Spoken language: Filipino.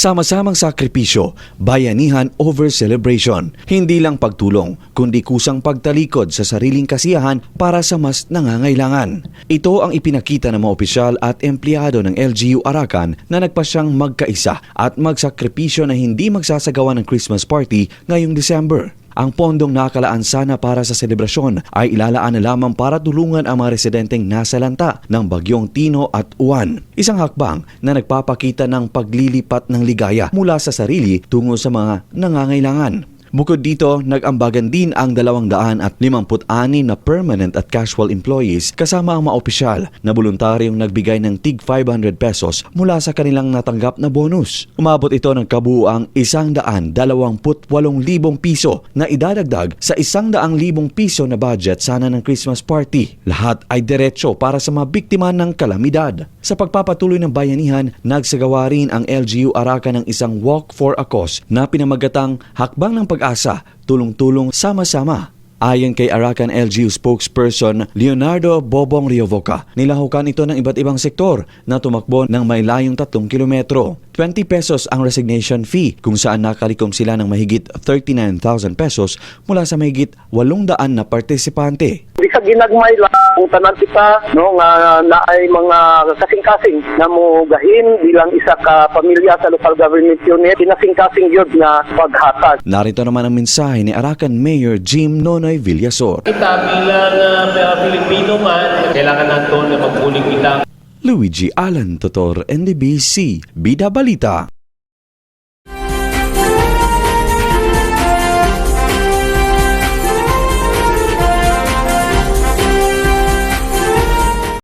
Sama-samang sakripisyo, bayanihan over celebration. Hindi lang pagtulong, kundi kusang pagtalikod sa sariling kasiyahan para sa mas nangangailangan. Ito ang ipinakita ng mga opisyal at empleyado ng LGU Arakan na nagpasyang magkaisa at magsakripisyo na hindi magsasagawa ng Christmas party ngayong December. Ang pondong nakalaan sana para sa selebrasyon ay ilalaan na lamang para tulungan ang mga residenteng nasa lanta ng bagyong Tino at Uwan. Isang hakbang na nagpapakita ng paglilipat ng ligaya mula sa sarili tungo sa mga nangangailangan. Bukod dito, nag-ambagan din ang 256 na permanent at casual employees kasama ang mga opisyal na voluntaryong nagbigay ng tig 500 pesos mula sa kanilang natanggap na bonus. Umabot ito ng kabuuang 128,000 piso na idadagdag sa 100,000 piso na budget sana ng Christmas party. Lahat ay diretsyo para sa mga biktima ng kalamidad. Sa pagpapatuloy ng bayanihan, nagsagawa rin ang LGU Arakan ng isang Walk for a Cause na pinamagatang Hakbang ng Pag-asa, Tulong-tulong Sama-sama. Ayon kay Arakan LGU spokesperson Leonardo Bobong Riovoca, nilahukan ito ng iba't ibang sektor na tumakbo ng may layong 3 kilometro. 20 pesos ang resignation fee kung saan nakalikom sila ng mahigit 39,000 pesos mula sa mahigit 800 na partisipante. Di sa ginagmay lang kung tanan kita no nga naay mga kasing-kasing na mo gahin bilang isa ka pamilya sa local government unit kinasing-kasing gyud nga paghatag. Narito naman ang mensahe ni Arakan Mayor Jim Nonoy Villasor. Kita bilang uh, Pilipino man, kailangan natin na magpuling kita Luigi Alan Totor, NDBC, Bida Balita.